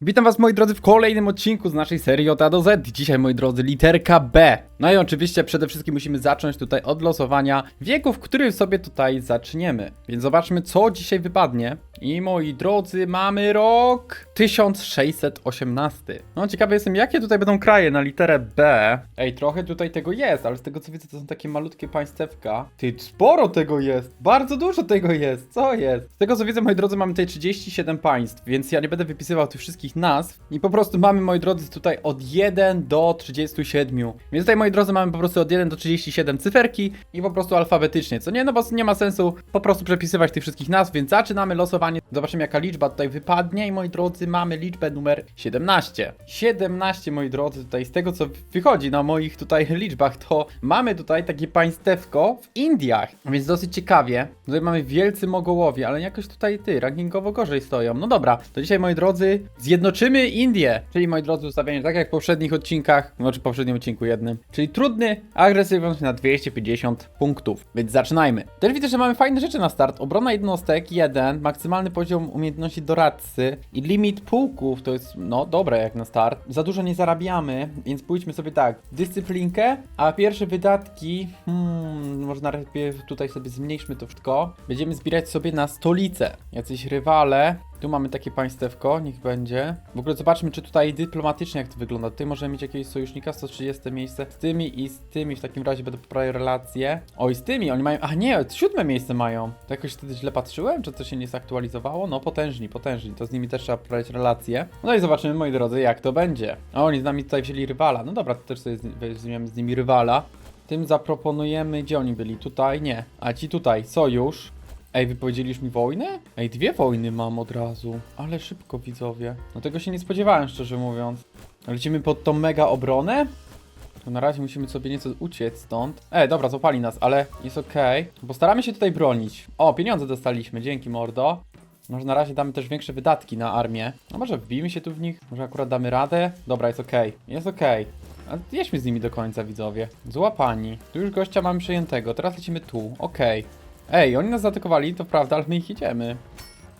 Witam was moi drodzy w kolejnym odcinku z naszej serii od A do Z. Dzisiaj moi drodzy literka B. No i oczywiście przede wszystkim musimy zacząć tutaj od losowania wieku, w którym sobie tutaj zaczniemy. Więc zobaczmy co dzisiaj wypadnie. I moi drodzy mamy rok 1618. No ciekawy jestem jakie tutaj będą kraje na literę B. Ej trochę tutaj tego jest, ale z tego co widzę to są takie malutkie państewka. Ty sporo tego jest, bardzo dużo tego jest, co jest? Z tego co widzę moi drodzy mamy tutaj 37 państw, więc ja nie będę wypisywał tych wszystkich nazw. I po prostu mamy moi drodzy tutaj od 1 do 37. Więc tutaj moi drodzy mamy po prostu od 1 do 37 cyferki i po prostu alfabetycznie, co nie? No bo nie ma sensu po prostu przepisywać tych wszystkich nazw, więc zaczynamy losowanie. Zobaczymy jaka liczba tutaj wypadnie i moi drodzy mamy liczbę numer 17. 17 moi drodzy tutaj z tego co wychodzi na moich tutaj liczbach to mamy tutaj takie państewko w Indiach, więc dosyć ciekawie. Tutaj mamy wielcy mogołowie, ale jakoś tutaj ty rankingowo gorzej stoją. No dobra, to dzisiaj moi drodzy zjednoczymy Indię, czyli moi drodzy ustawienie tak jak w poprzednich odcinkach, znaczy w poprzednim odcinku jednym, czyli trudny, agresywność na 250 punktów. Więc zaczynajmy. Też widzę, że mamy fajne rzeczy na start. Obrona jednostek 1, maksymalny poziom umiejętności doradcy i limit pułków, to jest no dobre jak na start. Za dużo nie zarabiamy, więc pójdźmy sobie tak, dyscyplinkę, a pierwsze wydatki, hmm, może najpierw tutaj sobie zmniejszmy to wszystko. Będziemy zbierać sobie na stolicę, jacyś rywale. Tu mamy takie państewko, niech będzie. W ogóle zobaczmy, czy tutaj dyplomatycznie jak to wygląda. Tutaj możemy mieć jakiegoś sojusznika, 130 miejsce. Z tymi i z tymi w takim razie będę poprawiał relacje. Oj, z tymi, oni mają... A nie, siódme miejsce mają. To jakoś wtedy źle patrzyłem? Czy to się nie zaktualizowało? No, potężni, potężni. To z nimi też trzeba poprawiać relacje. No i zobaczymy, moi drodzy, jak to będzie. A oni z nami tutaj wzięli rywala. No dobra, to też sobie weźmiemy z nimi rywala. Tym zaproponujemy, gdzie oni byli? Tutaj? Nie. A ci tutaj, sojusz. Ej, wypowiedzieliś mi wojnę? Ej, dwie wojny mam od razu. Ale szybko, widzowie. No tego się nie spodziewałem, szczerze mówiąc. Lecimy pod tą mega obronę? To na razie musimy sobie nieco uciec stąd. Ej, dobra, złapali nas, ale jest okej. Postaramy się tutaj bronić. O, pieniądze dostaliśmy, dzięki mordo. Może na razie damy też większe wydatki na armię. A może wbijmy się tu w nich? Może akurat damy radę? Dobra, jest okej. Jest okej. A jedźmy z nimi do końca, widzowie. Złapani. Tu już gościa mamy przejętego. Teraz lecimy tu. Okej. Ej, oni nas zaatakowali, to prawda, ale my ich idziemy.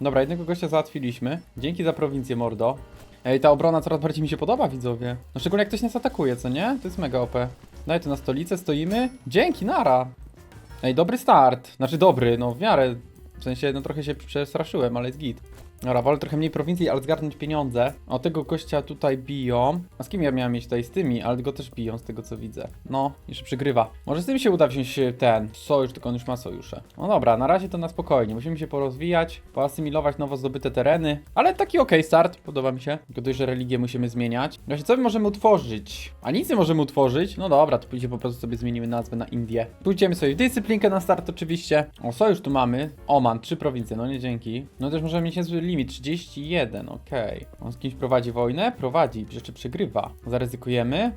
Dobra, jednego gościa załatwiliśmy. Dzięki za prowincję, mordo. Ej, ta obrona coraz bardziej mi się podoba, widzowie. No szczególnie jak ktoś nas atakuje, co nie? To jest mega OP. Daj tu na stolicę, stoimy. Dzięki, nara. Ej, dobry start. Znaczy dobry, no w miarę. W sensie, no trochę się przestraszyłem, ale jest git. Dobra, wolę trochę mniej prowincji, ale zgarnąć pieniądze. O, tego gościa tutaj biją. A z kim ja miałem mieć tutaj? Z tymi, ale go też biją, z tego co widzę. No, jeszcze przygrywa. Może z tym się uda wziąć e, ten sojusz, tylko on już ma sojusze. No dobra, na razie to na spokojnie. Musimy się porozwijać, poasymilować nowo zdobyte tereny. Ale taki okej start, podoba mi się. Tylko dość, że religię musimy zmieniać. Właśnie, co my możemy utworzyć? A nic nie możemy utworzyć? No dobra, to pójdzie po prostu sobie zmienimy nazwę na Indię. Pójdziemy sobie w dyscyplinkę na start oczywiście. O, sojusz tu mamy. Oman, trzy prowincje, no nie dzięki. No też możemy mieć niezły limit, 31, okej. On z kimś prowadzi wojnę? Prowadzi, jeszcze przegrywa. Zaryzykujemy.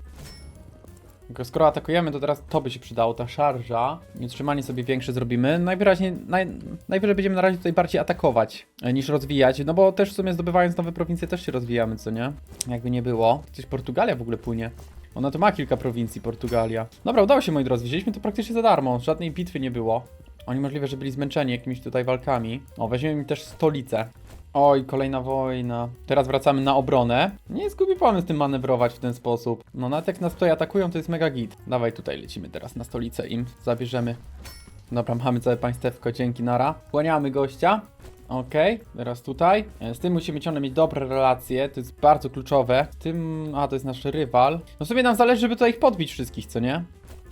Skoro atakujemy, to teraz to by się przydało, ta szarża. I utrzymanie sobie większe zrobimy. Najwyraźniej, naj, najwyżej będziemy na razie tutaj bardziej atakować e, niż rozwijać. No bo też w sumie zdobywając nowe prowincje też się rozwijamy, co nie? Jakby nie było. Coś Portugalia w ogóle płynie. Ona to ma kilka prowincji, Portugalia. Dobra, udało się moi drodzy, wzięliśmy to praktycznie za darmo. Żadnej bitwy nie było. Oni możliwe, że byli zmęczeni jakimiś tutaj walkami. O, weźmiemy im też stolicę. Oj, kolejna wojna. Teraz wracamy na obronę. Nie jest głupi pomysł tym manewrować w ten sposób. No nawet jak nas tutaj atakują, to jest mega git. Dawaj tutaj lecimy teraz na stolicę im zabierzemy. Dobra, mamy całe państewko, dzięki Nara. Kłaniamy gościa. Okej, teraz tutaj. E, Z tym musimy ciągle mieć dobre relacje, to jest bardzo kluczowe. Z tym, a to jest nasz rywal. No sobie nam zależy, żeby tutaj ich podbić wszystkich, co nie?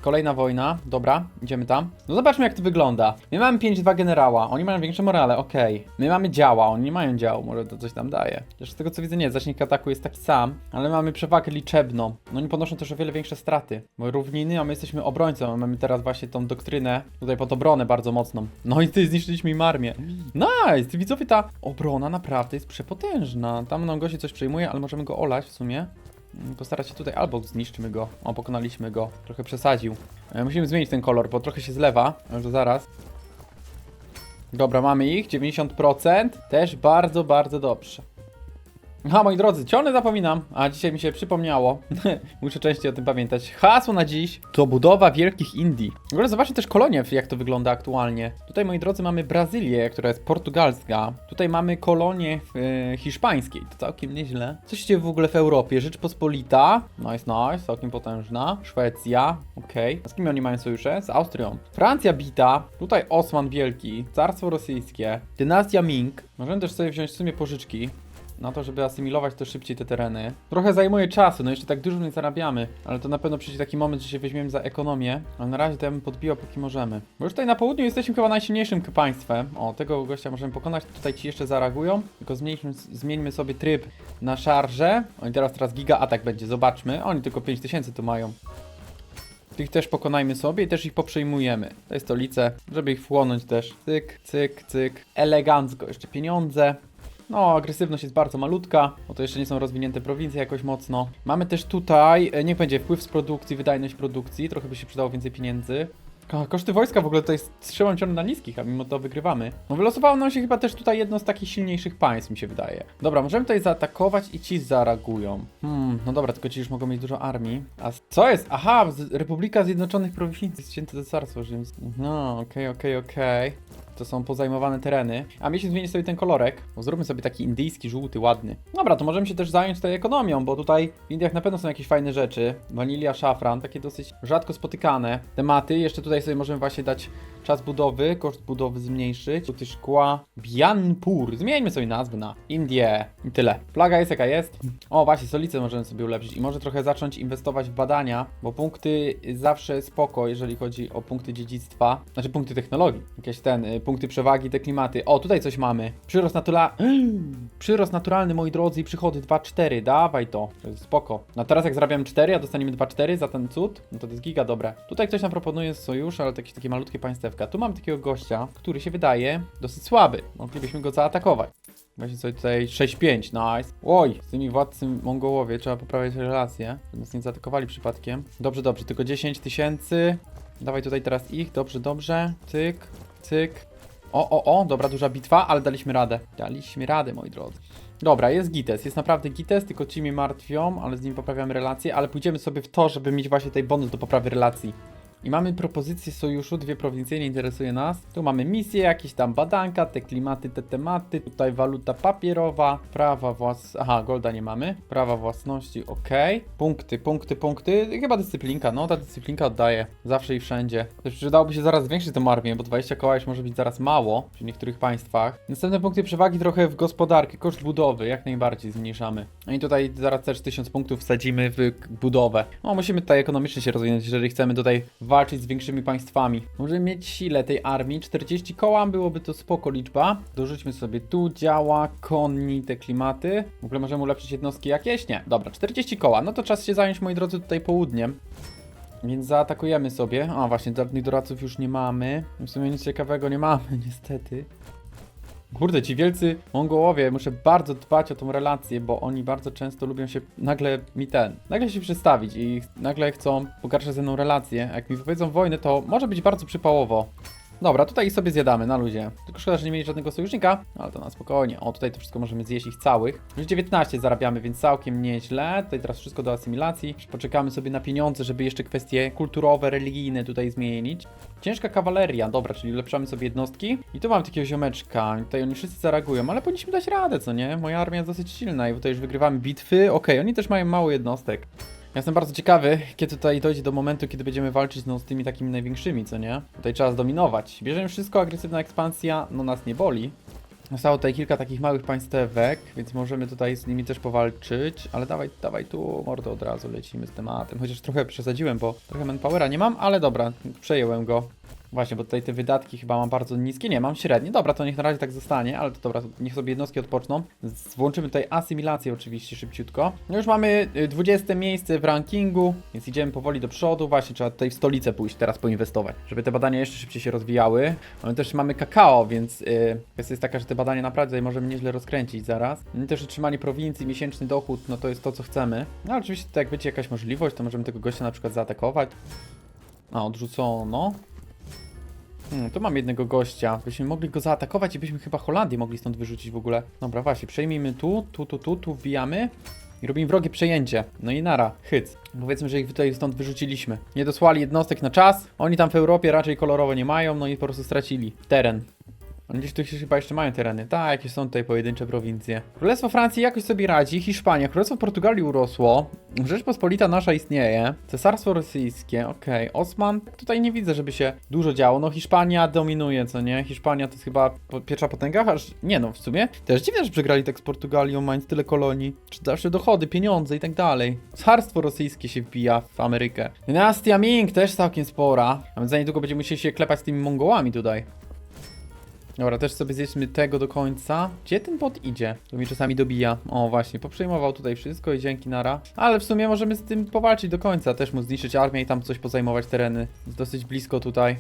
Kolejna wojna, dobra, idziemy tam. No zobaczmy jak to wygląda. My mamy 5-2 generała, oni mają większe morale, okej. My mamy działa, oni nie mają działu, może to coś tam daje. Też z tego co widzę, nie, zasięg ataku jest taki sam, ale mamy przewagę liczebną. No oni ponoszą też o wiele większe straty, bo równiny, a my jesteśmy obrońcą, mamy teraz właśnie tą doktrynę tutaj pod obronę bardzo mocną. No i ty zniszczyliśmy im armię. Nice, widzowie, ta obrona naprawdę jest przepotężna. Tam nam gości coś przejmuje, ale możemy go olać w sumie. Postarać się tutaj, albo zniszczymy go. O, pokonaliśmy go. Trochę przesadził. E, musimy zmienić ten kolor, bo trochę się zlewa. Może zaraz. Dobra, mamy ich. 90%. Też bardzo, bardzo dobrze. Ha, moi drodzy, ciągle zapominam, a dzisiaj mi się przypomniało. Muszę częściej o tym pamiętać. Hasło na dziś to budowa wielkich Indii. W ogóle zobaczcie też kolonie, jak to wygląda aktualnie. Tutaj, moi drodzy, mamy Brazylię, która jest portugalska. Tutaj mamy kolonię e, hiszpańskiej, to całkiem nieźle. Co się dzieje w ogóle w Europie? Rzeczpospolita, nice, nice, całkiem potężna. Szwecja, okej. A z kim oni mają sojusze? Z Austrią. Francja bita, tutaj Osman Wielki, Carstwo Rosyjskie, dynastia Ming. Możemy też sobie wziąć w sumie pożyczki na to, żeby asymilować to szybciej te tereny. Trochę zajmuje czasu, no jeszcze tak dużo nie zarabiamy, ale to na pewno przyjdzie taki moment, że się weźmiemy za ekonomię, ale na razie to ja bym póki możemy. Bo już tutaj na południu jesteśmy chyba najsilniejszym państwem. O, tego gościa możemy pokonać, tutaj ci jeszcze zareagują, tylko zmieńmy, zmieńmy sobie tryb na szarże. Oni teraz, teraz giga atak będzie, zobaczmy. Oni tylko 5000 tu mają. Tych też pokonajmy sobie i też ich poprzejmujemy. To jest stolice, żeby ich wchłonąć też. Cyk, cyk, cyk. Elegancko, jeszcze pieniądze. No, agresywność jest bardzo malutka, bo to jeszcze nie są rozwinięte prowincje jakoś mocno. Mamy też tutaj, e, niech będzie wpływ z produkcji, wydajność produkcji, trochę by się przydało więcej pieniędzy. Ko- Koszty wojska w ogóle tutaj trzymam ciągle na niskich, a mimo to wygrywamy. No wylosowało nam się chyba też tutaj jedno z takich silniejszych państw, mi się wydaje. Dobra, możemy tutaj zaatakować i ci zareagują. Hmm, no dobra, tylko ci już mogą mieć dużo armii. A co jest? Aha, Republika Zjednoczonych Prowincji, Święte Cesarstwo Rzymskie. No, okej, okej, okej. To są pozajmowane tereny. A mi się zmieni sobie ten kolorek. Bo zróbmy sobie taki indyjski, żółty, ładny. Dobra, to możemy się też zająć tutaj ekonomią, bo tutaj w Indiach na pewno są jakieś fajne rzeczy. Wanilia, szafran, takie dosyć rzadko spotykane tematy. Jeszcze tutaj sobie możemy właśnie dać czas budowy, koszt budowy zmniejszyć. Tutaj szkła. Bianpur. Zmieńmy sobie nazwę na Indie. I tyle. Flaga jest jaka jest. O, właśnie, stolicę możemy sobie ulepszyć i może trochę zacząć inwestować w badania, bo punkty zawsze spoko, jeżeli chodzi o punkty dziedzictwa, znaczy punkty technologii. Jakieś ten, y, punkty przewagi, te klimaty. O, tutaj coś mamy. Przyrost naturalny. Przyrost naturalny, moi drodzy, przychody 2-4. Dawaj to. To jest spoko. No teraz jak zarabiamy 4, a dostaniemy 2-4 za ten cud, no to to jest giga dobre. Tutaj ktoś nam proponuje sojusz, ale jakieś takie malutkie państewka. Tu mamy takiego gościa, który się wydaje dosyć słaby. Moglibyśmy go zaatakować. Właśnie sobie tutaj 6-5, nice. Oj, z tymi władcy Mongołowie trzeba poprawiać relacje, żeby nas nie zaatakowali przypadkiem. Dobrze, dobrze, tylko 10 tysięcy. Dawaj tutaj teraz ich, dobrze, dobrze. Cyk, cyk. O, o, o, dobra, duża bitwa, ale daliśmy radę. Daliśmy radę, moi drodzy. Dobra, jest Gites, jest naprawdę Gites, tylko ci mnie martwią, ale z nim poprawiamy relacje, ale pójdziemy sobie w to, żeby mieć właśnie tutaj bonus do poprawy relacji. I mamy propozycję sojuszu, dwie prowincje, nie interesuje nas. Tu mamy misje, jakieś tam badanka, te klimaty, te tematy. Tutaj waluta papierowa, prawa włas... Aha, golda nie mamy. Prawa własności, ok. Punkty, punkty, punkty. Chyba dyscyplinka, no ta dyscyplinka oddaje. Zawsze i wszędzie. Też przydałoby się zaraz zwiększyć tą armię, bo 20 koła już może być zaraz mało w niektórych państwach. Następne punkty przewagi trochę w gospodarkę, koszt budowy, jak najbardziej zmniejszamy. No i tutaj zaraz też 1000 punktów wsadzimy w budowę. No musimy tutaj ekonomicznie się rozwinąć, jeżeli chcemy tutaj walczyć z większymi państwami. Możemy mieć sile tej armii, 40 koła byłoby to spoko liczba. Dorzućmy sobie tu działa, konni, te klimaty. W ogóle możemy ulepszyć jednostki jakieś? Nie. Dobra, 40 koła. No to czas się zająć, moi drodzy, tutaj południem. Więc zaatakujemy sobie. A właśnie, żadnych doradców już nie mamy. W sumie nic ciekawego nie mamy, niestety. Kurde, ci wielcy Mongołowie, muszę bardzo dbać o tą relację, bo oni bardzo często lubią się nagle mi ten, nagle się przedstawić i nagle chcą pogarszać ze mną relację. A Jak mi wypowiedzą wojnę, to może być bardzo przypałowo. Dobra, tutaj sobie zjadamy na luzie. Tylko szkoda, że nie mieli żadnego sojusznika, ale to na spokojnie. O, tutaj to wszystko możemy zjeść ich całych. Już 19 zarabiamy, więc całkiem nieźle. Tutaj teraz wszystko do asymilacji. Poczekamy sobie na pieniądze, żeby jeszcze kwestie kulturowe, religijne tutaj zmienić. Ciężka kawaleria, dobra, czyli ulepszamy sobie jednostki. I tu mam takiego ziomeczka, tutaj oni wszyscy zareagują, ale powinniśmy dać radę, co nie? Moja armia jest dosyć silna i tutaj już wygrywamy bitwy. Okej, oni też mają mało jednostek. Ja jestem bardzo ciekawy, kiedy tutaj dojdzie do momentu, kiedy będziemy walczyć no, z tymi takimi największymi, co nie? Tutaj trzeba zdominować. Bierzemy wszystko, agresywna ekspansja, no nas nie boli. Zostało tutaj kilka takich małych państewek, więc możemy tutaj z nimi też powalczyć, ale dawaj, dawaj tu, mordo, od razu lecimy z tematem. Chociaż trochę przesadziłem, bo trochę manpowera nie mam, ale dobra, przejęłem go. Właśnie, bo tutaj te wydatki chyba mam bardzo niskie. Nie, mam średnie. Dobra, to niech na razie tak zostanie, ale to dobra, niech sobie jednostki odpoczną. Włączymy tutaj asymilację oczywiście szybciutko. No już mamy y, 20 miejsce w rankingu, więc idziemy powoli do przodu. Właśnie, trzeba tutaj w stolicę pójść, teraz poinwestować, żeby te badania jeszcze szybciej się rozwijały. Ale też mamy kakao, więc yy, kwestia jest taka, że te badania naprawdę możemy nieźle rozkręcić zaraz. No też utrzymanie prowincji, miesięczny dochód, no to jest to, co chcemy. No oczywiście tutaj jak będzie jakaś możliwość, to możemy tego gościa na przykład zaatakować. A, odrzucono. Hmm, tu mam jednego gościa. Byśmy mogli go zaatakować i byśmy chyba Holandię mogli stąd wyrzucić w ogóle. Dobra, właśnie, przejmijmy tu, tu, tu, tu, tu wbijamy. I robimy wrogie przejęcie. No i nara, hyc. Powiedzmy, że ich tutaj stąd wyrzuciliśmy. Nie dosłali jednostek na czas. Oni tam w Europie raczej kolorowo nie mają, no i po prostu stracili teren. Gdzieś tu chyba jeszcze mają tereny. Tak, jakieś są tutaj pojedyncze prowincje. Królestwo Francji jakoś sobie radzi, Hiszpania, Królestwo Portugalii urosło, Rzeczpospolita nasza istnieje, Cesarstwo Rosyjskie, okej, Osman, tutaj nie widzę, żeby się dużo działo. No Hiszpania dominuje, co nie? Hiszpania to jest chyba pierwsza potęga, aż nie no, w sumie też dziwne, że przegrali tak z Portugalią, mając tyle kolonii. Czy zawsze dochody, pieniądze i tak dalej. Carstwo rosyjskie się wbija w Amerykę. Dynastia Ming też całkiem spora, a więc za niedługo będziemy musieli się klepać z tymi Mongołami tutaj. Dobra, też sobie zjedźmy tego do końca. Gdzie ten bot idzie? To mi czasami dobija. O, właśnie, poprzejmował tutaj wszystko i dzięki nara. Ale w sumie możemy z tym powalczyć do końca. Też mu zniszczyć armię i tam coś pozajmować tereny. Jest dosyć blisko tutaj.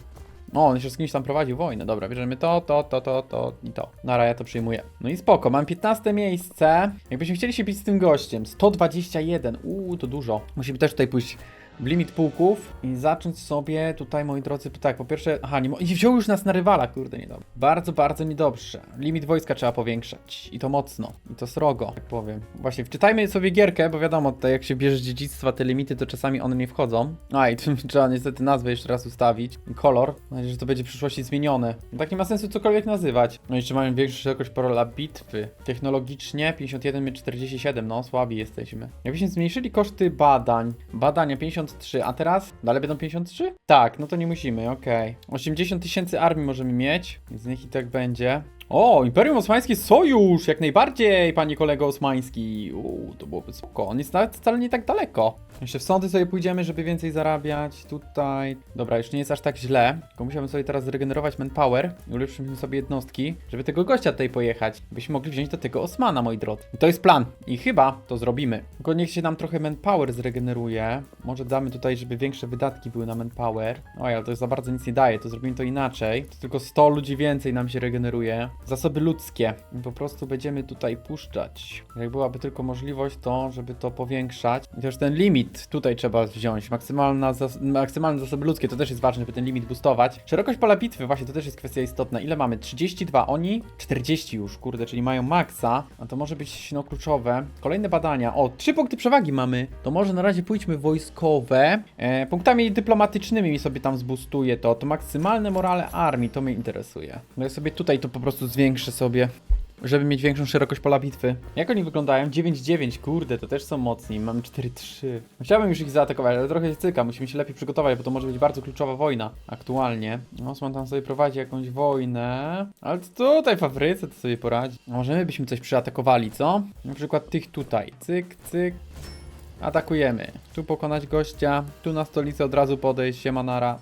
O, on jeszcze z kimś tam prowadził wojnę. Dobra, bierzemy to, to, to, to, to i to. Nara, ja to przyjmuję. No i spoko, mam 15 miejsce. Jakbyśmy chcieli się bić z tym gościem, 121. Uuu, to dużo. Musimy też tutaj pójść limit pułków i zacząć sobie tutaj, moi drodzy, tak, po pierwsze, aha, nie, wziął już nas na rywala, kurde, niedobrze. Bardzo, bardzo niedobrze. Limit wojska trzeba powiększać i to mocno, i to srogo, tak powiem. Właśnie, wczytajmy sobie gierkę, bo wiadomo, tutaj jak się bierze dziedzictwa te limity, to czasami one nie wchodzą. A, i tu trzeba niestety nazwę jeszcze raz ustawić, kolor, mam nadzieję, że to będzie w przyszłości zmienione. Tak nie ma sensu cokolwiek nazywać. No i jeszcze mamy większą szerokość pola bitwy. Technologicznie 51, my 47, no słabi jesteśmy. Jakbyśmy zmniejszyli koszty badań, badania 53, a teraz dalej będą 53? Tak, no to nie musimy, okej. 80 tysięcy armii możemy mieć, więc niech i tak będzie. O, Imperium Osmańskie Sojusz! Jak najbardziej, panie kolego Osmański. Uuu, to byłoby spoko. On jest nawet wcale nie tak daleko. Jeszcze w sądy sobie pójdziemy, żeby więcej zarabiać. Tutaj. Dobra, już nie jest aż tak źle. Tylko musiałbym sobie teraz zregenerować manpower ulepszymy sobie jednostki, żeby tego gościa tutaj pojechać. Byśmy mogli wziąć do tego Osmana, moi drodzy. I to jest plan. I chyba to zrobimy. Tylko niech się nam trochę manpower zregeneruje. Może damy tutaj, żeby większe wydatki były na manpower. Oj, ale to za bardzo nic nie daje. To zrobimy to inaczej. To tylko 100 ludzi więcej nam się regeneruje. Zasoby ludzkie. Po prostu będziemy tutaj puszczać. Jak byłaby tylko możliwość, to żeby to powiększać. I też ten limit tutaj trzeba wziąć. Maksymalna zas maksymalne zasoby ludzkie to też jest ważne, żeby ten limit boostować. Szerokość pola bitwy, właśnie to też jest kwestia istotna. Ile mamy? 32, oni 40 już, kurde, czyli mają maksa. A to może być no kluczowe. Kolejne badania. O, trzy punkty przewagi mamy. To może na razie pójdźmy wojskowe. E, punktami dyplomatycznymi mi sobie tam zbustuję to. To maksymalne morale armii, to mnie interesuje. No ja sobie tutaj to po prostu zwiększę sobie żeby mieć większą szerokość pola bitwy. Jak oni wyglądają? 9-9, kurde, to też są mocni. Mam 4-3. Chciałbym już ich zaatakować, ale trochę cyka. Musimy się lepiej przygotować, bo to może być bardzo kluczowa wojna aktualnie. Osman tam sobie prowadzi jakąś wojnę, ale tutaj w to sobie poradzi. A Może my byśmy coś przyatakowali, co? Na przykład tych tutaj. Cyk, cyk. Atakujemy. Tu pokonać gościa, tu na stolicę od razu podejść, siemanara.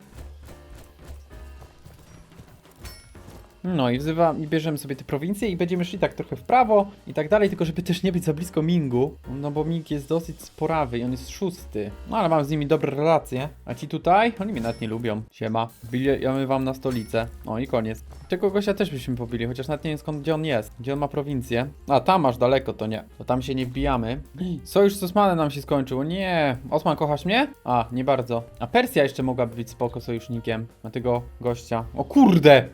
No i wzywa, i bierzemy sobie te prowincje i będziemy szli tak trochę w prawo i tak dalej, tylko żeby też nie być za blisko Mingu, no bo Ming jest dosyć sporawy i on jest szósty. No ale mam z nimi dobre relacje. A ci tutaj? Oni mnie nawet nie lubią. Siema. Bijemy wam na stolicę. No i koniec. Tego gościa też byśmy pobili, chociaż nawet nie wiem skąd, gdzie on jest. Gdzie on ma prowincję. A, tam aż daleko, to nie. To tam się nie wbijamy. Sojusz z Osmanem nam się skończył. Nie. Osman, kochasz mnie? A, nie bardzo. A Persja jeszcze mogłaby być spoko sojusznikiem na tego gościa. O kurde!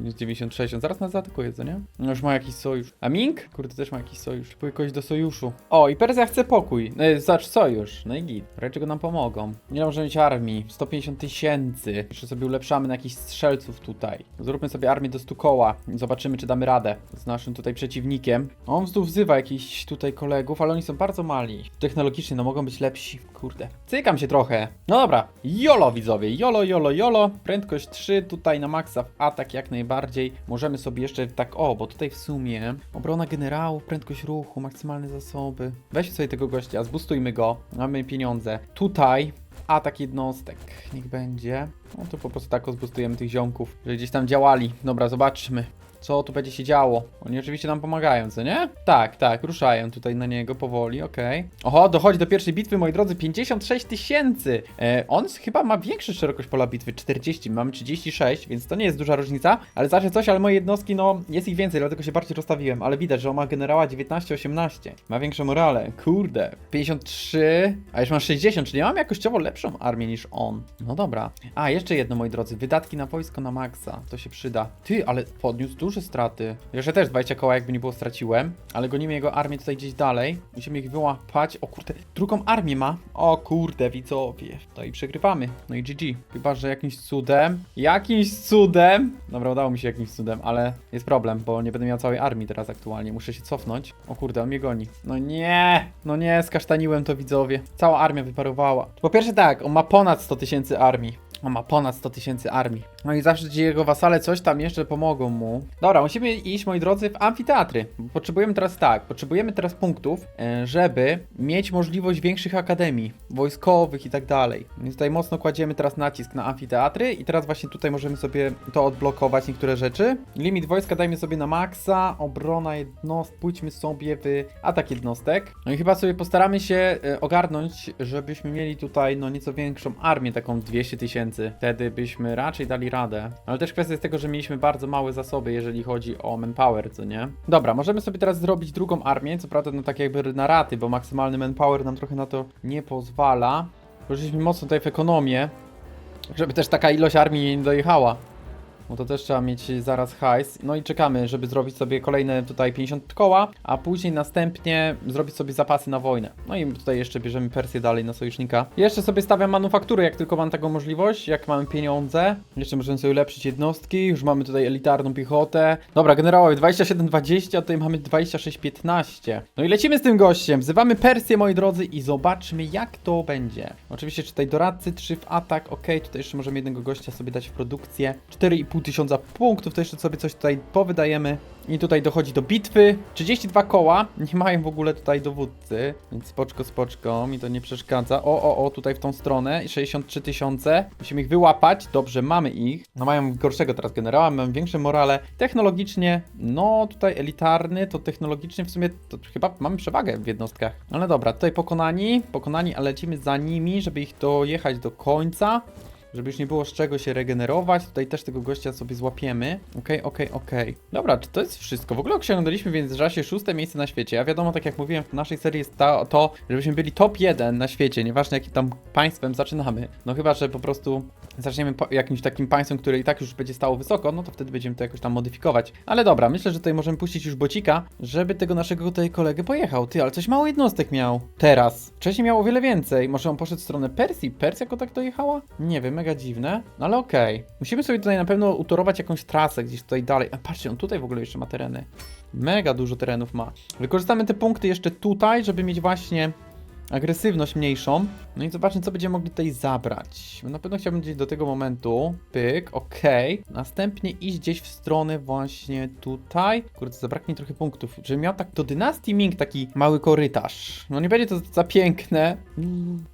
Nie zdziwi Zaraz nas zaatakuje, co nie? No już ma jakiś sojusz. A Ming? Kurde, też ma jakiś sojusz. Pójdę kogoś do sojuszu. O, i Persja chce pokój. No, e, zacz sojusz. No i git. Raczego nam pomogą. Nie możemy mieć armii. 150 tysięcy. Jeszcze sobie ulepszamy na jakichś strzelców tutaj. Zróbmy sobie armię do stu koła. Zobaczymy, czy damy radę z naszym tutaj przeciwnikiem. On wzdłuż wzywa jakichś tutaj kolegów, ale oni są bardzo mali. Technologicznie, no mogą być lepsi. Kurde. Cykam się trochę. No dobra. Jolo, widzowie. Jolo, jolo, jolo. Prędkość 3 tutaj na maksa w atak jak najbardziej. Możemy sobie jeszcze tak, o, bo tutaj w sumie obrona generałów, prędkość ruchu, maksymalne zasoby. Weźmy sobie tego gościa, zbustujmy go. Mamy pieniądze. Tutaj atak jednostek. Niech będzie. No to po prostu tak zbustujemy tych ziomków, że gdzieś tam działali. Dobra, zobaczmy. Co tu będzie się działo. Oni oczywiście nam pomagają, co nie? Tak, tak, ruszają tutaj na niego powoli, okej. Oho, dochodzi do pierwszej bitwy, moi drodzy, 56 tysięcy. E, on chyba ma większą szerokość pola bitwy, 40, mamy 36, więc to nie jest duża różnica, ale zawsze coś, ale moje jednostki, no, jest ich więcej, dlatego się bardziej rozstawiłem, ale widać, że on ma generała 19-18. Ma większą morale, kurde. 53, a już mam 60, czyli ja mam jakościowo lepszą armię niż on. No dobra. A, jeszcze jedno, moi drodzy, wydatki na wojsko na maksa, to się przyda. Ty, ale podniósł duże straty. Jeszcze też 20 koła, jakby nie było, straciłem, ale gonimy jego armię tutaj gdzieś dalej. Musimy ich wyłapać. O kurde, drugą armię ma. O kurde, widzowie. To i przegrywamy. No i GG. Chyba, że jakimś cudem. Jakimś cudem. Dobra, udało mi się jakimś cudem, ale jest problem, bo nie będę miał całej armii teraz aktualnie. Muszę się cofnąć. O kurde, on mnie goni. No nie, no nie, skasztaniłem to widzowie. Cała armia wyparowała. Po pierwsze tak, on ma ponad 100 tysięcy armii. On ma ponad 100 tysięcy armii. No i zawsze ci jego wasale coś tam jeszcze pomogą mu. Dobra, musimy iść, moi drodzy, w amfiteatry. Potrzebujemy teraz tak, potrzebujemy teraz punktów, e, żeby mieć możliwość większych akademii wojskowych i tak dalej. Więc tutaj mocno kładziemy teraz nacisk na amfiteatry i teraz właśnie tutaj możemy sobie to odblokować niektóre rzeczy. Limit wojska dajmy sobie na maksa, obrona jednostek, pójdźmy sobie w atak jednostek. No i chyba sobie postaramy się e, ogarnąć, żebyśmy mieli tutaj no nieco większą armię, taką 200 tysięcy. Wtedy byśmy raczej dali radę. Ale też kwestia jest tego, że mieliśmy bardzo małe zasoby, jeżeli chodzi o manpower, co nie? Dobra, możemy sobie teraz zrobić drugą armię, co prawda no tak jakby na raty, bo maksymalny manpower nam trochę na to nie pozwala. Poszliśmy mocno tutaj w ekonomię, żeby też taka ilość armii nie dojechała. Bo to też trzeba mieć zaraz hajs. No i czekamy, żeby zrobić sobie kolejne tutaj 50 koła, a później następnie zrobić sobie zapasy na wojnę. No i tutaj jeszcze bierzemy Persję dalej na sojusznika. Jeszcze sobie stawiam manufakturę, jak tylko mam taką możliwość, jak mamy pieniądze. Jeszcze możemy sobie ulepszyć jednostki, już mamy tutaj elitarną piechotę. Dobra, generałowie 27-20, a tutaj mamy 26-15. No i lecimy z tym gościem, wzywamy Persję, moi drodzy, i zobaczmy jak to będzie. Oczywiście tutaj doradcy, 3 w atak, ok, tutaj jeszcze możemy jednego gościa sobie dać w produkcję. 4,5 tysiąca punktów, to jeszcze sobie coś tutaj powydajemy. I tutaj dochodzi do bitwy. 32 koła, nie mają w ogóle tutaj dowódcy, więc spoczko, spoczko, mi to nie przeszkadza. O, o, o, tutaj w tą stronę, 63 tysiące. Musimy ich wyłapać, dobrze, mamy ich. No mają gorszego teraz generała, mają większe morale. Technologicznie, no tutaj elitarny, to technologicznie w sumie, to chyba mamy przewagę w jednostkach. Ale dobra, tutaj pokonani, pokonani, ale lecimy za nimi, żeby ich dojechać do końca. Żeby już nie było z czego się regenerować. Tutaj też tego gościa sobie złapiemy. Okej, okej, okej. Dobra, czy to jest wszystko? W ogóle osiągnęliśmy w międzyczasie szóste miejsce na świecie. A wiadomo, tak jak mówiłem, w naszej serii jest to, to, żebyśmy byli top 1 na świecie, nieważne jakim tam państwem zaczynamy. No chyba, że po prostu zaczniemy po jakimś takim państwem, które i tak już będzie stało wysoko, no to wtedy będziemy to jakoś tam modyfikować. Ale dobra, myślę, że tutaj możemy puścić już bocika, żeby tego naszego tutaj kolegę pojechał. Ty, ale coś mało jednostek miał. Teraz. Wcześniej miał o wiele więcej. Może on poszedł w stronę Persji? Persja go tak dojechała? Nie wiem, mega dziwne. No ale okej. Musimy sobie tutaj na pewno utorować jakąś trasę gdzieś tutaj dalej. A patrzcie, on tutaj w ogóle jeszcze ma tereny. Mega dużo terenów ma. Wykorzystamy te punkty jeszcze tutaj, żeby mieć właśnie agresywność mniejszą. No i zobaczmy, co będziemy mogli tutaj zabrać. Na pewno chciałbym gdzieś do tego momentu. Pyk, okej. Następnie iść gdzieś w stronę właśnie tutaj. Kurde, zabraknie trochę punktów. Żebym miał tak do dynastii Ming taki mały korytarz. No nie będzie to za piękne.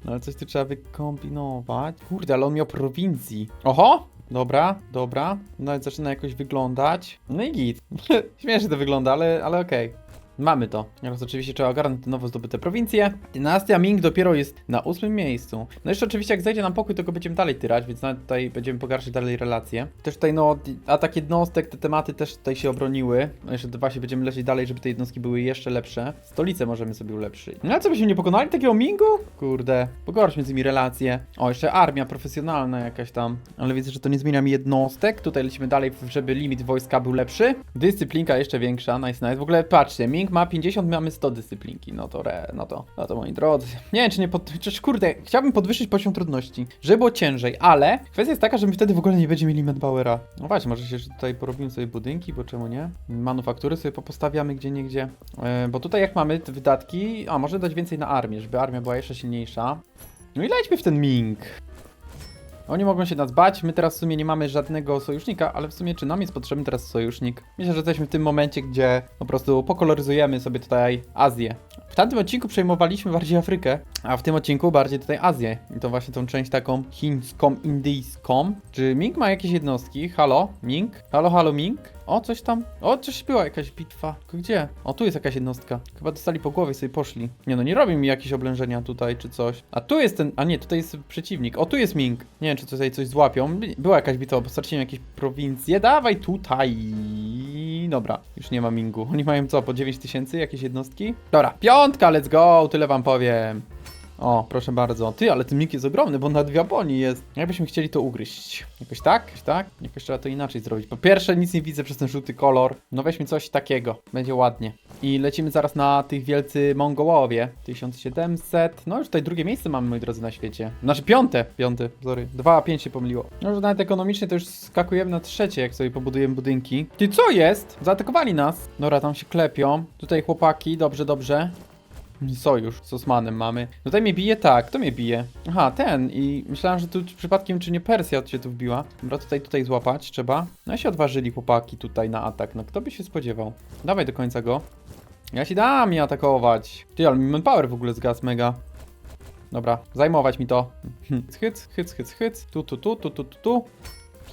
No ale coś tu trzeba wykombinować. Kurde, ale on miał prowincji. Oho! Dobra, dobra. Nawet zaczyna jakoś wyglądać. No i git. Śmiesznie to wygląda, ale, ale okej. Mamy to. Teraz oczywiście trzeba ogarnąć te nowo zdobyte prowincje. Dynastia Ming dopiero jest na ósmym miejscu. No jeszcze oczywiście jak zajdzie nam pokój, to go będziemy dalej tyrać, więc nawet tutaj będziemy pogarszać dalej relacje. Też tutaj no atak jednostek, te tematy też tutaj się obroniły. No jeszcze właśnie będziemy lecieć dalej, żeby te jednostki były jeszcze lepsze. Stolicę możemy sobie ulepszyć. No ale co byśmy nie pokonali takiego Mingu? Kurde, pogorszmy z nimi relacje. O, jeszcze armia profesjonalna jakaś tam. Ale widzę, że to nie zmienia mi jednostek. Tutaj lecimy dalej, żeby limit wojska był lepszy. Dyscyplinka jeszcze większa, nice, nice. W ogóle patrzcie, Ming ma 50, mamy 100 dyscyplinki. No to re, no to, no to moi drodzy. Nie wiem, czy nie pod... Kurde, chciałbym podwyższyć poziom trudności, żeby było ciężej, ale kwestia jest taka, że my wtedy w ogóle nie będziemy mieli manpowera. No właśnie, może się tutaj porobimy sobie budynki, bo czemu nie? Manufaktury sobie postawiamy gdzie niegdzie. E, bo tutaj jak mamy wydatki, a może dać więcej na armię, żeby armia była jeszcze silniejsza. No i lećmy w ten Ming. Oni mogą się nas bać, my teraz w sumie nie mamy żadnego sojusznika, ale w sumie czy nam jest potrzebny teraz sojusznik? Myślę, że jesteśmy w tym momencie, gdzie po prostu pokoloryzujemy sobie tutaj Azję. W tamtym odcinku przejmowaliśmy bardziej Afrykę, a w tym odcinku bardziej tutaj Azję. I to właśnie tą część taką chińską, indyjską. Czy Ming ma jakieś jednostki? Halo? Ming? Halo, halo Ming? O, coś tam. O, coś była jakaś bitwa. Gdzie? O, tu jest jakaś jednostka. Chyba dostali po głowie sobie poszli. Nie no, nie robi mi jakieś oblężenia tutaj czy coś. A tu jest ten. A nie, tutaj jest przeciwnik. O, tu jest Ming. Nie wiem, czy tutaj coś złapią. Była jakaś bitwa, bo straciłem jakieś prowincje. Dawaj tutaj. Dobra, już nie ma Mingu. Oni mają co, po 9 tysięcy jakieś jednostki? Dobra, piątka, let's go, tyle wam powiem. O, proszę bardzo. Ty, ale ten Ming jest ogromny, bo nad Japonii jest. Jakbyśmy chcieli to ugryźć. Jakoś tak? Jakoś tak? Jakoś trzeba to inaczej zrobić. Po pierwsze, nic nie widzę przez ten żółty kolor. No weźmy coś takiego. Będzie ładnie. I lecimy zaraz na tych wielcy Mongołowie. 1700. No już tutaj drugie miejsce mamy, moi drodzy, na świecie. Znaczy piąte. Piąte, sorry. 2 a 5 się pomyliło. No już nawet ekonomicznie to już skakujemy na trzecie, jak sobie pobudujemy budynki. Ty, co jest? Zaatakowali nas. Dobra, tam się klepią. Tutaj chłopaki, dobrze, dobrze. Sojusz z Osmanem mamy. Tutaj mnie bije tak, kto mnie bije? Aha, ten i myślałem, że tu przypadkiem czy nie Persja się tu wbiła. Dobra, tutaj, tutaj złapać trzeba. No i się odważyli chłopaki tutaj na atak, no kto by się spodziewał? Dawaj do końca go. Ja ci dam je atakować. Ty, ale mi manpower w ogóle zgasł mega. Dobra, zajmować mi to. Hyc, hyc, hyc, hyc. Tu, tu, tu, tu, tu, tu, tu.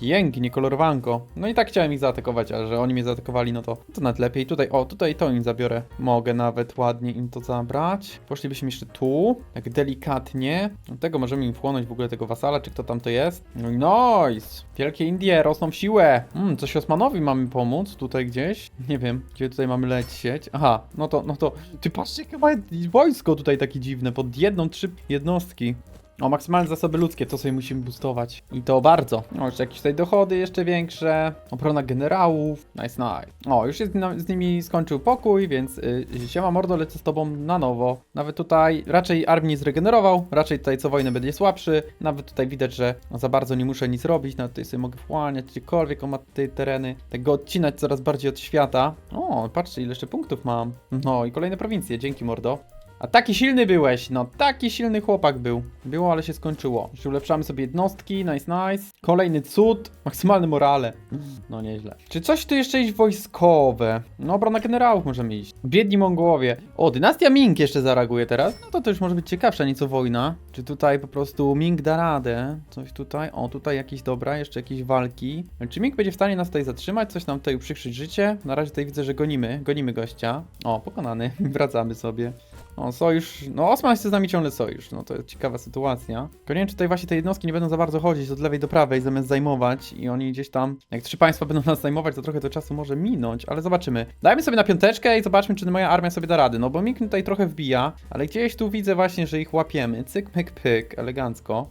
Pięknie, kolorowanko. No i tak chciałem ich zaatakować, ale że oni mnie zaatakowali, no to, to nawet lepiej. Tutaj, o, tutaj to im zabiorę. Mogę nawet ładnie im to zabrać. Poszlibyśmy jeszcze tu, tak delikatnie. Do tego możemy im wchłonąć w ogóle tego wasala, czy kto tam to jest. No nice! Wielkie Indie rosną w siłę. Hmm, coś Osmanowi mamy pomóc, tutaj gdzieś. Nie wiem, gdzie tutaj mamy lecieć. Aha, no to, no to, ty patrzcie, chyba wojsko tutaj takie dziwne, pod jedną, trzy jednostki. O, maksymalne zasoby ludzkie, to sobie musimy boostować. I to bardzo. O, jeszcze jakieś tutaj dochody jeszcze większe. Obrona generałów. Nice, nice. O, już jest z nimi skończył pokój, więc y, siema mordo, lecę z tobą na nowo. Nawet tutaj raczej armii nie zregenerował, raczej tutaj co wojnę będzie słabszy. Nawet tutaj widać, że za bardzo nie muszę nic robić, nawet tutaj sobie mogę wchłaniać gdziekolwiek on ma te tereny. Tak go odcinać coraz bardziej od świata. O, patrzcie ile jeszcze punktów mam. No i kolejne prowincje, dzięki mordo. A taki silny byłeś, no taki silny chłopak był. Było, ale się skończyło. Już ulepszamy sobie jednostki, nice, nice. Kolejny cud, maksymalne morale. No nieźle. Czy coś tu jeszcze iść wojskowe? No obrona generałów możemy iść. Biedni Mongołowie. O, dynastia Ming jeszcze zareaguje teraz. No to to już może być ciekawsza nieco wojna. Czy tutaj po prostu Ming da radę? Coś tutaj? O, tutaj jakieś dobra, jeszcze jakieś walki. Czy Ming będzie w stanie nas tutaj zatrzymać? Coś nam tutaj uprzykrzyć życie? Na razie tutaj widzę, że gonimy. Gonimy gościa. O, pokonany. Wracamy sobie. O, sojusz. No, Osman chce z nami ciągle sojusz. No, to jest ciekawa sytuacja. Tylko nie wiem, czy tutaj właśnie te jednostki nie będą za bardzo chodzić od lewej do prawej, zamiast zajmować. I oni gdzieś tam. Jak trzy państwa będą nas zajmować, to trochę to czasu może minąć, ale zobaczymy. Dajmy sobie na piąteczkę i zobaczmy, czy moja armia sobie da rady. No, bo Mik tutaj trochę wbija, ale gdzieś tu widzę właśnie, że ich łapiemy. Cyk, pyk, pyk, elegancko.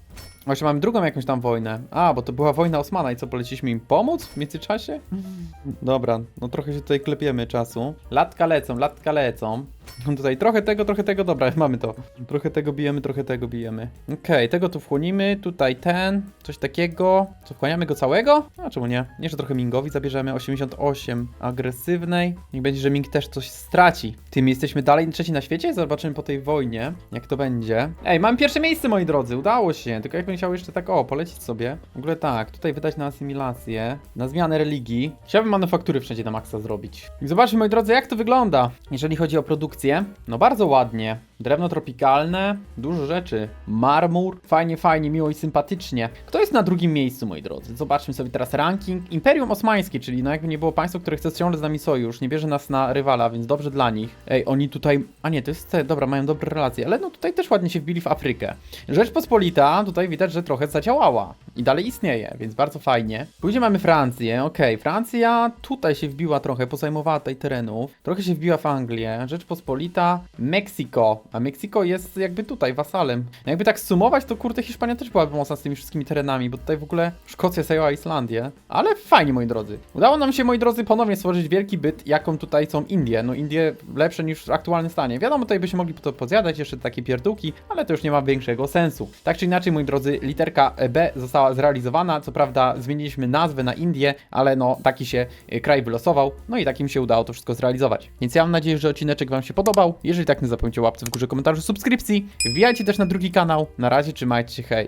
Właśnie mamy drugą jakąś tam wojnę. A, bo to była wojna Osmana i co, poleciliśmy im pomóc w międzyczasie? Dobra, no trochę się tutaj klepiemy czasu. Latka lecą, latka lecą. Tutaj trochę tego, trochę tego, dobra, mamy to. Trochę tego bijemy, trochę tego bijemy. Okej, tego tu wchłonimy, tutaj ten, coś takiego. Co, wchłaniamy go całego? A czemu nie? Jeszcze trochę Mingowi zabierzemy, 88 agresywnej. Niech będzie, że Ming też coś straci. Tym jesteśmy dalej trzeci na świecie? Zobaczymy po tej wojnie, jak to będzie. Ej, mam pierwsze miejsce, moi drodzy, udało się. Tylko jakbym chciał jeszcze tak, o, polecić sobie. W ogóle tak, tutaj wydać na asymilację, na zmianę religii. Chciałbym manufaktury wszędzie na maksa zrobić. I zobaczmy, moi drodzy, jak to wygląda, jeżeli chodzi o No bardzo ładnie. Drewno tropikalne, dużo rzeczy. Marmur, fajnie, fajnie, miło i sympatycznie. Kto jest na drugim miejscu, moi drodzy? Zobaczmy sobie teraz ranking. Imperium Osmańskie, czyli no jakby nie było państwo, które chce ciągle z nami sojusz, nie bierze nas na rywala, więc dobrze dla nich. Ej, oni tutaj... A nie, to jest... Dobra, mają dobre relacje, ale no tutaj też ładnie się wbili w Afrykę. Rzeczpospolita, tutaj widać, że trochę zadziałała. I dalej istnieje, więc bardzo fajnie. Później mamy Francję, okej, Francja tutaj się wbiła trochę, pozajmowała tutaj terenów. Trochę się wbiła w Anglię. Rzeczpospolita, Meksyko. A Meksyko jest jakby tutaj, wasalem. Jakby tak sumować, to kurde Hiszpania też byłaby mocna z tymi wszystkimi terenami, bo tutaj w ogóle Szkocja zajęła Islandię. Ale fajnie, moi drodzy. Udało nam się, moi drodzy, ponownie stworzyć wielki byt, jaką tutaj są Indie. No Indie lepsze niż w aktualnym stanie. Wiadomo, tutaj byśmy mogli to podzjadać, jeszcze takie pierdółki, ale to już nie ma większego sensu. Tak czy inaczej, moi drodzy, literka B została zrealizowana. Co prawda zmieniliśmy nazwę na Indię, ale no taki się y, kraj wylosował. No i takim się udało to wszystko zrealizować. Więc ja mam nadzieję, że odcineczek Wam się podobał. Jeżeli tak, nie zapomnijcie łapce w górze, komentarzu, subskrypcji. Wbijajcie też na drugi kanał. Na razie, trzymajcie się, hej.